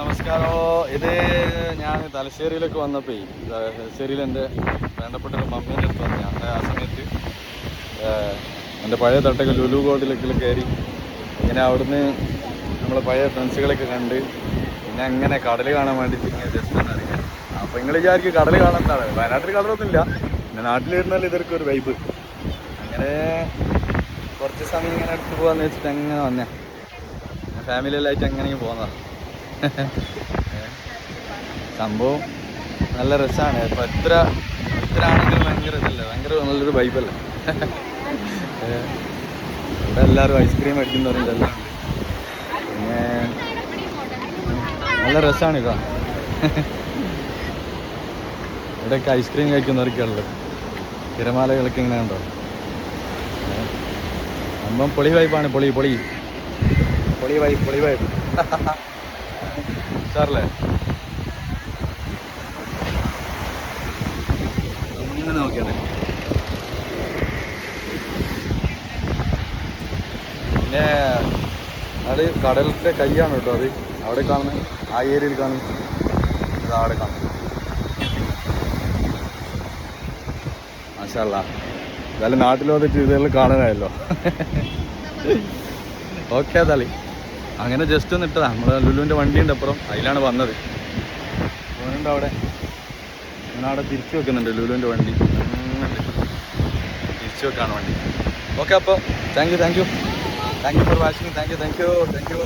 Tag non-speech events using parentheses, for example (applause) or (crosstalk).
നമസ്കാരം. ഇത് ഞാൻ തലശ്ശേരിയിലേക്ക് വന്നപ്പോൾ തലശ്ശേരിയിൽ എന്റെ വേണ്ടപ്പെട്ട മമ്മീന്റെ അടുത്ത് വന്നു ഞാൻ ആ സമയത്ത് എന്റെ പഴയ തട്ടൊക്കെ ലുലു ഗോൾഡിലേക്ക് കയറി ഇങ്ങനെ അവിടുന്ന് നമ്മളെ പഴയ ഫ്രണ്ട്സുകളൊക്കെ കണ്ട് പിന്നെ അങ്ങനെ കടൽ കാണാൻ വേണ്ടിയിട്ട് ഇങ്ങനെ ജസ്റ്റ് ഒന്ന് അറിയാം അപ്പോൾ നിങ്ങൾ വിചാരിക്കും കടൽ കാണാൻ വയനാട്ടിൽ കടലൊന്നുമില്ല. പിന്നെ നാട്ടിൽ വരുന്നാൽ ഇതൊക്കെ ഒരു വൈബ് അങ്ങനെ കുറച്ച് സമയം ഇങ്ങനെ അടുത്ത് പോകാമെന്ന് വെച്ചിട്ട് അങ്ങനെ വന്നേ. ഫാമിലി എല്ലായിട്ട് അങ്ങനെ പോകുന്നതാണ് സംഭവം നല്ല രസമാണ് ഇപ്പം എത്ര എത്ര ആണെങ്കിലും ഭയങ്കര ഇതല്ലേ? ഭയങ്കര നല്ലൊരു വൈബല്ലേ ഇവിടെ എല്ലാവരും ഐസ്ക്രീം അടിക്കുന്നവരുണ്ട് എല്ലാം. പിന്നെ നല്ല രസമാണ് ഇതാ. ഇവിടെയൊക്കെ ഐസ്ക്രീം കഴിക്കുന്നവരൊക്കെ ഉള്ളത് തിരമാലകളൊക്കെ ഇങ്ങനെ ഉണ്ടോ? സംഭവം പൊളി വൈപ്പാണ് പൊളി പൊളി. പൊളി വൈപ്പ് പൊളി വൈബ് (laughs) സാറല്ലേ? ഇങ്ങനെ നോക്കിയാണ് പിന്നെ അത് കടലിന്റെ കൈയാണ് കേട്ടോ അത്. അവിടെ കാണുന്നത് ആ ഏരിയയിൽ കാണുന്നത് ഇത് അവിടെ കാണുന്നു മാഷല്ല എന്തായാലും നാട്ടിൽ വന്നിട്ട് ഇതെല്ലാം കാണാനായല്ലോ. (laughs) ഓക്കെ അതാളി. അങ്ങനെ ജസ്റ്റ് ഒന്ന് ഇട്ടതാ. നമ്മുടെ ലുലുവിന്റെ വണ്ടിയുണ്ട് അപ്പുറം. അതിലാണ് വന്നത്. പോകുന്നുണ്ട് അവിടെ. ഞാൻ അവിടെ തിരിച്ചു വെക്കുന്നുണ്ട് ലുലുവിന്റെ വണ്ടി. തിരിച്ചു വെക്കാണ് വണ്ടി. ഓക്കെ അപ്പോൾ thank you thank you thank you for watching thank you thank you thank you